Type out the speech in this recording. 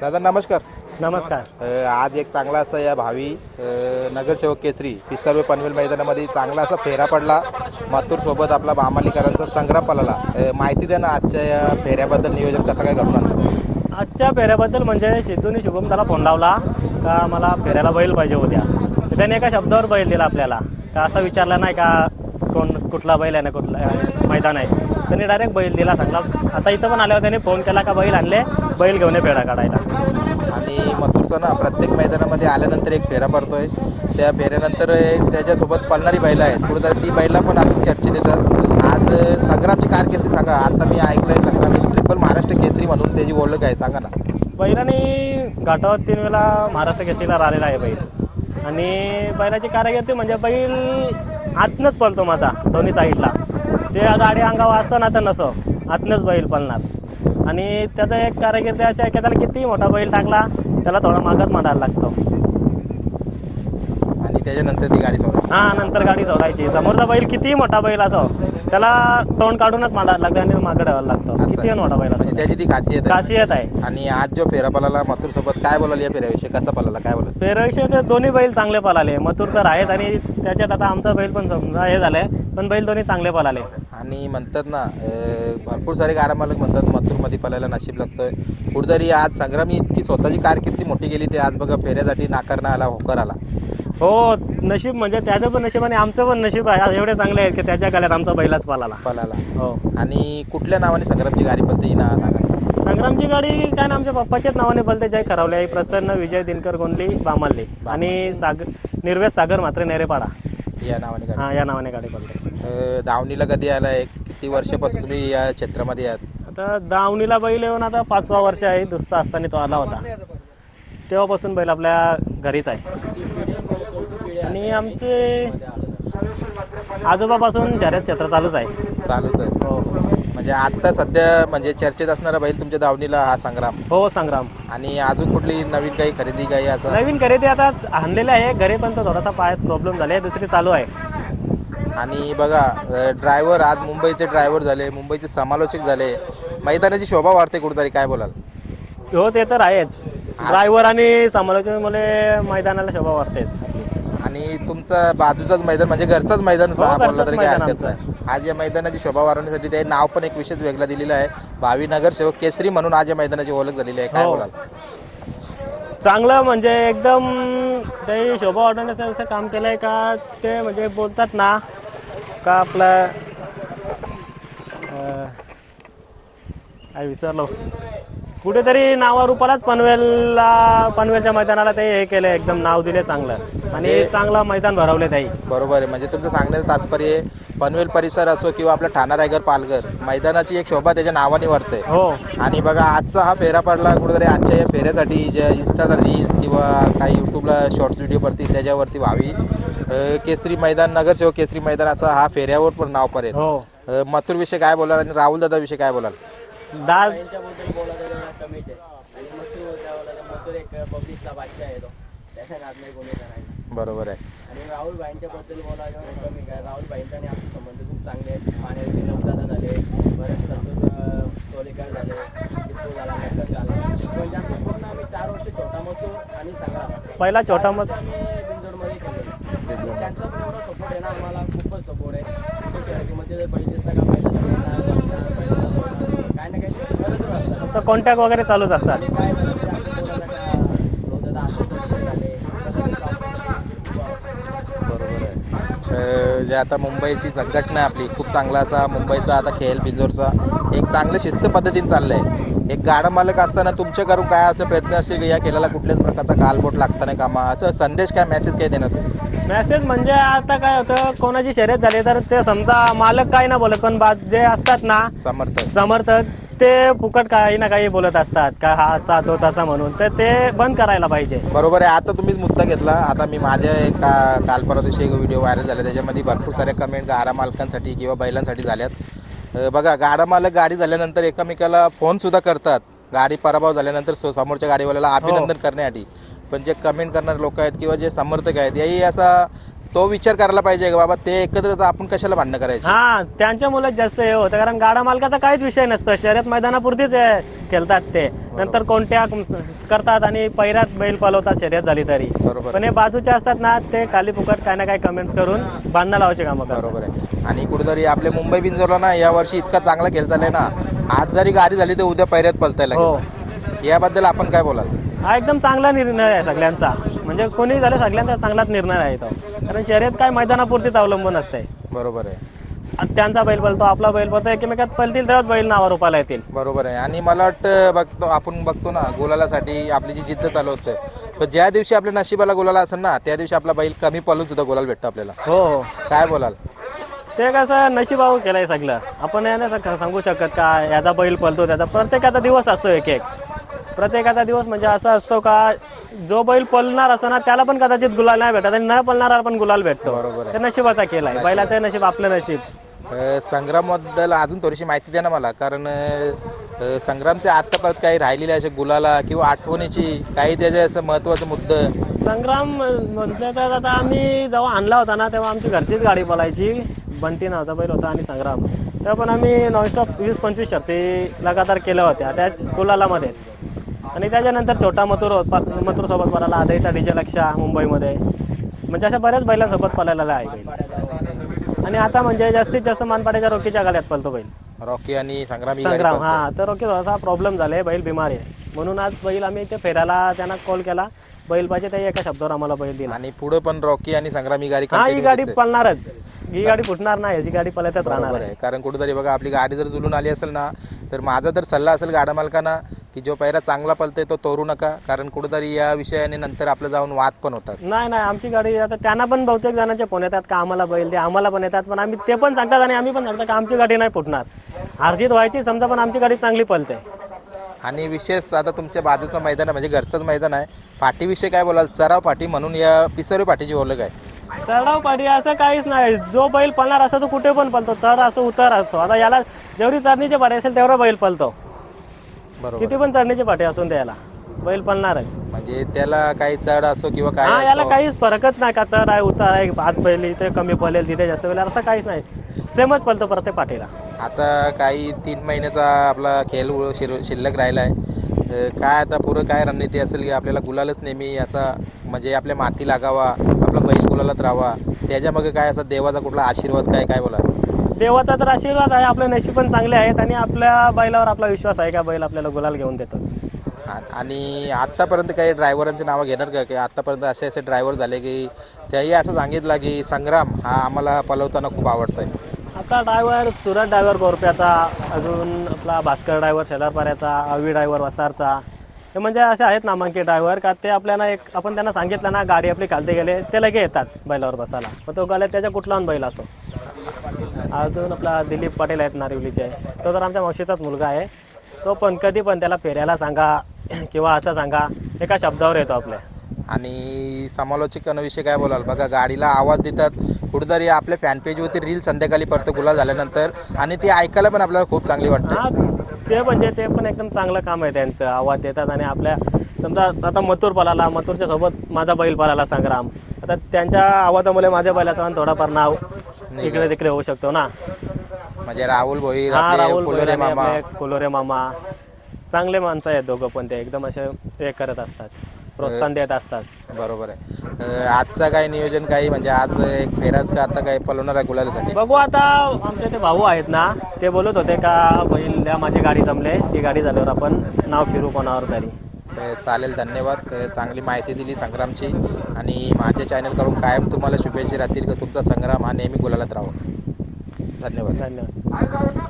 दादा नमस्कार. नमस्कार. अ, आज एक चांगला असा या भावी अ, नगरसेवक केसरी पिसर्वे पनवेल मैदानामध्ये चांगला असा फेरा पडला. मातूर सोबत आपला बामालीकरांचा संग्राम पळाला. अ, माहिती द्या ना आजच्या या फेऱ्याबद्दल नियोजन कसं काय घडून आणलं? आजच्या फेऱ्याबद्दल म्हणजे सिद्धूने शुभम त्याला फोन लावला का मला फेऱ्याला बैल पाहिजे उद्या तर त्याने एका शब्दावर बैल दिला आपल्याला. का असं विचारलं नाही का कोण कुठला बैल आहे ना कुठला अं, मैदान आहे. त्यांनी डायरेक्ट बैल दिला सांगला. आता इथं पण आल्यावर त्याने फोन केला का बैल आणले बैल घेऊन ये फेरा काढायला. आणि ना प्रत्येक मैदानामध्ये आल्यानंतर एक फेरा पडतोय. त्या फेऱ्यानंतर त्याच्यासोबत पळणारी बैलं आहेत. कुठं ती बैला पण अजून चर्चेत येतात. आज संग्रामची कारकिर्दी सांगा. आता मी ऐकलं संग्राम एक ट्रिपल महाराष्ट्र केसरी म्हणून त्याची ओळख आहे. सांगा ना. बैलांनी घाटावर तीन वेळा महाराष्ट्र केसरीला राहिलेला आहे बैल. आणि बैलाची कारकिर्दी म्हणजे बैल आतनंच पळतो माझा दोन्ही साईडला. ते गाडी अंगावर असं ना तर नसो. आतनंच बैल पळणार. आणि त्याचा एक कारागिरी अशा आहे की त्याला कितीही मोठा बैल टाकला त्याला थोडा मागच मारायला लागतो. आणि त्याच्यानंतर ती गाडी सोडा हा नंतर गाडी सोडायची. समोरचा बैल कितीही मोठा बैल असो त्याला तोंड काढूनच मारायला लागतं आणि मागं ठेवायला लागतो. असं कितीही मोठा बैल असो म्हणजे त्याची ती खासियत आहे. खासियत आहे. आणि आज जो फेरा पळाला मथुर सोबत काय बोलाल या फेऱ्याविषयी कसा पळाला काय बोलाल? पेरविषयी ते दोन्ही बैल चांगले पळाले मथुर तर आहेच आणि त्याच्यात आता आमचा बैल पण समजा हे झालंय पण बैल दोन्ही चांगले पळाले आणि म्हणतात ना भरपूर सारे गाडा मालक म्हणतात मथुरमध्ये पळायला नशीब लागतोय. कुठेतरी आज संग्रामी इतकी स्वतःची कारकिर्दी मोठी गेली ते आज बघा फेऱ्यासाठी नाकारणं आला होकार आला हो नशीब म्हणजे त्याचं पण नशीब आणि आमचं पण नशीब आहे. आज एवढे चांगले आहेत की त्याच्या गळ्यात आमचा बैलाच पळाला पळाला हो. आणि कुठल्या नावाने संग्रामची गाडी पळते ही ना सांगा. संग्रामची गाडी काय ना आमच्या पप्पाच्याच नावाने बोलते जय खरावले. आई प्रसन्न विजय दिनकर गोंदली बामालले. आणि सागर निर्वेद सागर मात्र नेरेपाडा. या नावाने गाडी हा या नावाने गाडी बोलते अं, दावणीला कधी आलाय? किती वर्षापासून तुम्ही या क्षेत्रामध्ये आहात? आता दावणीला बैल येऊन आता पाचवा वर्ष आहे. दुसरा असताना तो आला होता. तेव्हापासून बैल आपल्या घरीच आहे. आणि आमचे आजोबापासून शर्यत क्षेत्र चालूच आहे. चालूच आहे. हो. म्हणजे आता सध्या म्हणजे चर्चेत असणारा बैल तुमच्या दावणीला हा संग्राम. हो संग्राम. आणि अजून कुठली नवीन काही खरेदी काही असं? नवीन खरेदी आता आणलेली आहे. घरी पण तो थोडासा पायात प्रॉब्लेम झाले. दुसरी चालू आहे. आणि बघा ड्रायव्हर आज मुंबईचे ड्रायव्हर झाले मुंबईचे समालोचक झाले. मैदानाची शोभा वाढते कुठेतरी काय बोलाल? हो ते तर आहेच. ड्रायव्हर आणि समालोचनामुळे मैदानाला शोभा वाटतेच आणि तुमचा बाजूचाच मैदान म्हणजे घरचाच मैदान हो, बोलला तरी काय मैदान हरकत नाही. आज या मैदानाची शोभा वाढवण्यासाठी ते नाव पण एक विशेष वेगळा दिलेला आहे. भावी नगरसेवक केसरी म्हणून आज या मैदानाची ओळख झालेली आहे. काय हो. बोलाल? चांगलं म्हणजे एकदम काही शोभा वाढवण्याचं असं काम केलं आहे का ते म्हणजे बोलतात ना का आपलं काय विसरलो. कुठेतरी नावारूपालाच पनवेलला पनवेलच्या मैदानाला ते हे केलं एकदम नाव दिले चांगलं. आणि चांगला मैदान भरवले त्याही. बरोबर आहे. म्हणजे तुमचं सांगण्याचं तात्पर्य पनवेल परिसर असो किंवा आपला ठाणा रायगड पालघर मैदानाची एक शोभा त्याच्या नावाने वाढते. हो. आणि बघा आजचा हा फेरा पडला कुठेतरी आजच्या या फेऱ्यासाठी जे इन्स्टाला रील्स किंवा काही यूट्यूबला शॉर्ट्स व्हिडिओवरती त्याच्यावरती व्हावी. अ, केसरी मैदान नगरसेवक केसरी मैदान असा हा फेऱ्यावर पण नाव पडेल. हो. मथुर विषय काय बोलाल आणि राहुल दादा विषय काय बोलाल? त्यांच्याबद्दल बोलायला कमीच आहे. आणि मथुर बोलायला मथुर एक पब्लिकचा बादशाह आहे तो. त्याच्या नाद नाही कोणी करायचं बरोबर आहे. आणि राहुल भाईंच्याबद्दल बोलायला जरा कमी काय? राहुल भाईंचा आणि आमचे संबंध खूप चांगले आहेत. झाले. संतोष झाले. झाला झाला. म्हणजे आमचं पूर्ण आम्ही चार वर्ष छोटा मथुर आणि पहिला छोटा खेळलो त्यांचा पण एवढा सपोर्ट आहे ना आम्हाला खूपच सपोर्ट आहे. का पहिला काय ना काही करतच असतात आमचा कॉन्टॅक्ट वगैरे चालूच असतात. काय झालं तरी आम्ही बोलायला का रोजदा आश्वासन झाले बरोबर आहे. जे आता मुंबईची संघटना आहे आपली खूप चांगला असा मुंबईचा आता खेळ बिंजोरचा एक चांगलं शिस्त पद्धतीने चाललंय. एक गाडा मालक असताना तुमच्या करून काय असे प्रयत्न असतील की या खेळाला कुठल्याच प्रकारचा गालबोट लागता नाही कामा? असं संदेश काय मेसेज काय देणार? तुम्ही मेसेज म्हणजे आता काय होतं कोणाची शर्यत झाली तर ते समजा मालक काय ना बोलत पण बा जे असतात ना समर्थक. समर्थक ते फुकट काही ना काही बोलत असतात का हा असा तो तसा म्हणून. तर ते बंद करायला पाहिजे. बरोबर आहे आता तुम्हीच मुद्दा घेतला. आता मी माझ्या एका काल परवा दिवशी एक व्हिडिओ व्हायरल झाला. त्याच्यामध्ये भरपूर साऱ्या कमेंट गाडा मालकांसाठी किंवा बैलांसाठी झाल्यात. बघा गाडा मालक गाडी झाल्यानंतर एकमेकाला फोन सुद्धा करतात. गाडी पराभव झाल्यानंतर सो- समोरच्या गाडीवाल्याला अभिनंदन करण्यासाठी. पण जे कमेंट करणारे लोक आहेत किंवा जे समर्थक आहेत याही असा तो विचार करायला पाहिजे का बाबा ते एकत्र तर आपण कशाला भांडणं करायची? हा त्यांच्यामुळेच जास्त हे होतं. कारण गाडा मालकाचा काहीच विषय नसतं. शर्यत मैदानापुरतीच हे खेळतात ते. नंतर कोणत्या करतात आणि पैऱ्यात बैल पलवतात शर्यत झाली तरी. बरोबर. पण हे बाजूचे असतात ना ते खाली फुकट काय ना काय कमेंट्स करून बांधणं लावायचे कामं करतात. बरोबर आहे. आणि कुठेतरी आपले मुंबई बिंजोरला ना या वर्षी इतका चांगला खेळ चाललाय ना आज जरी गाडी झाली तर उद्या पैऱ्यात पलताय हो. याबद्दल आपण काय बोलाल? हा एकदम चांगला निर्णय आहे सगळ्यांचा. म्हणजे कोणी झालं सगळ्यांचा चांगलाच निर्णय आहे तो. कारण शर्यत काय मैदानापुरतीच अवलंबून असते बरोबर आहे. आणि त्यांचा बैल पळतो आपला बैल पळतो एकमेकात पळतील तेव्हाच बैल नावावर रुपाला येतील. बरोबर आहे. आणि मला वाटतं बघतो आपण बघतो ना गुलालासाठी आपली जी जिद्द चालू असते तर ज्या दिवशी आपल्या नशिबाला गुलाला असेल ना त्या दिवशी आपला बैल कमी पळून सुद्धा गुलाल भेटतो आपल्याला. हो हो. काय बोलाल? ते कसं नशिबावर केलंय सगळं. आपण हे नाही सांगू शकत का याचा बैल पळतो त्याचा प्रत्येकाचा दिवस असतो एक एक प्रत्येकाचा दिवस म्हणजे असा असतो का जो बैल पळणार असतो ना त्याला पण कदाचित गुलाल नाही भेटत आणि न पळणारा पण गुलाल भेटतो. बरोबर आहे. ते नशिबाचा केलाय बैलाचं नशीब आपलं नशीब. अ, संग्रामबद्दल अजून थोडीशी माहिती द्या ना मला कारण अ, संग्रामच्या आत्तापर्यंत काही राहिलेल्या अशा गुलाला किंवा आठवणीची काही त्याचे असं महत्वाचं मुद्दं. संग्राम म्हटलं तर आता आम्ही जेव्हा आणला होता ना तेव्हा आमची घरचीच गाडी पळायची. बंटी नावाचा बैल होता आणि संग्राम. तेव्हा पण आम्ही नॉनस्टॉप वीस पंचवीस शर्ती लगातार केल्या होत्या त्या गुलालामध्येच आणि त्याच्यानंतर छोटा मथुर होत- मथुर सोबत पळाला आदईचा डीजे लक्षा मुंबईमध्ये. म्हणजे अशा बऱ्याच बैलांसोबत पळालेला आहे आणि आता म्हणजे जास्तीत जास्त मानपाड्याच्या रोकीच्या गाड्यात पळतो बैल. रॉकी आणि संग्राम संग्राम. हा तर ओके थोडासा प्रॉब्लेम झालाय बैल बिमार आहे. म्हणून आज बैल आम्ही ते फेरायला त्यांना कॉल केला. बैल पाहिजे त्या एका शब्दावर आम्हाला बैल दिला. आणि पुढे पण रॉकी आणि संग्राम ही गाडी हा ही गाडी. पळणारच. ही गाडी फुटणार नाही ही गाडी पळतच राहणार आहे. आहे. कारण कुठेतरी बघा आपली गाडी जर जुलून आली असेल ना तर माझा तर सल्ला असेल गाडा मालकांना की जो पैरा चांगला पलते तो तोरू नका कारण कुठेतरी या विषयाने नंतर आपलं जाऊन वाद पण होतात. नाही नाही आमची गाडी आता त्यांना पण बहुतेक जणांचे फोन येतात का आम्हाला बैल ते आम्हाला पण येतात पण आम्ही ते पण सांगतात आणि आम्ही पण सांगतो का आमची गाडी नाही फुटणार. अर्जित व्हायची समजा पण आमची गाडी चांगली पळते. आणि विशेष आता तुमच्या बाजूचं मैदान आहे म्हणजे घरचंच मैदान आहे. पाठीविषयी काय बोलाल? चराव पाठी म्हणून या पिसोरी पाठीची ओळख आहे. चढाव पाडी असं काहीच नाही. जो बैल पळणार असं तो कुठे पण पळतो. चढ असो उतर असो. आता याला जेवढी चढणीची पाठी असेल तेवढा बैल पळतो. बरोबर. किती पण चढणीची पाठी असून द्यायला बैल पळणारच. म्हणजे त्याला काही चढ असो किंवा काय हा याला असो, काहीच फरकच नाही का चढ आहे उतार आहे आज पहिली इथे कमी पळेल तिथे जास्त पळेल असं काहीच नाही. सेमच पळतो प्रत्येक पाठीला. आता काही तीन महिन्याचा आपला खेळ उ- शिर- शिल्लक राहिला आहे. अं, काय आता पुरं काय रणनीती असेल की आपल्याला गुलालच नेहमी असा म्हणजे आपल्या माती लागावा आपला बैल गुलालात राहावा त्याच्यामागे काय असा देवाचा कुठला आशीर्वाद काय काय बोला देवाचा तर आशीर्वाद आहे आपले नशीब पण चांगले आहेत आणि आपल्या बैलावर आपला विश्वास आहे का बैल आपल्याला गुलाल घेऊन देतोच. आ- आणि आत्तापर्यंत काही ड्रायव्हरांची नावं घेणार का? की आत्तापर्यंत असे असे ड्रायव्हर झाले की त्याही असं सांगितलं की संग्राम हा आम्हाला पलवताना खूप आवडतोय. आता ड्रायव्हर सुरत ड्रायव्हर गोरप्याचा अजून आपला भास्कर ड्रायव्हर शेलारपाऱ्याचा अवी ड्रायव्हर वसारचा हे म्हणजे असे आहेत नामांकित ड्रायव्हर का ते आपल्याला एक आपण त्यांना सांगितलं ना गाडी आपली खालती गेले ते लगे येतात बैलावर बसायला. मग तो गाड्यात त्याच्या कुठलाही बैल असो. अजून आपला दिलीप पाटील आहेत नारिवलीचे. तो तर आमच्या मावशीचाच मुलगा आहे. तो पण कधी पण त्याला फेऱ्याला सांगा किंवा असं सांगा एका शब्दावर येतो आपल्या. आणि समालोचकांविषयी काय बोलाल? बघा गाडीला आवाज देतात. कुठेतरी आपल्या फॅन पेजवरती रील संध्याकाळी पडतं गुलाल झाल्यानंतर आणि ती ऐकायला पण आपल्याला खूप चांगली वाटते. ते म्हणजे ते पण एकदम चांगलं काम आहे त्यांचं. आवाज देतात आणि आपल्या समजा आता मथुर पळाला मथुरच्या सोबत माझा बैल पळाला संग्राम. आता त्यांच्या आवाजामुळे माझ्या बैलाचं पण थोडाफार नाव इकडे तिकडे होऊ शकतो ना. म्हणजे राहुल भोईर हा राहुल फुलोरे बैरागे मामा. आपले कोलोरे मामा. चांगले माणसं आहेत दोघं पण ते एकदम असे हे करत असतात. प्रोत्साहन देत असतात. बरोबर आहे. अं, आजचा काय नियोजन काही? म्हणजे आज एक फेराच का आता काय पलवणार आहे गुलालासाठी? बघू आता आमचे ते भाऊ आहेत ना ते बोलत होते का बैल द्या माझी गाडी जमले. ती गाडी झाल्यावर आपण नाव फिरू कोणावर तरी. चालेल धन्यवाद. चांगली माहिती दिली संग्रामची. आणि माझ्या चॅनलकडून कायम तुम्हाला शुभेच्छा राहतील. की तुमचा संग्राम हा नेहमी गुलालात राहो. धन्यवाद. धन्यवाद.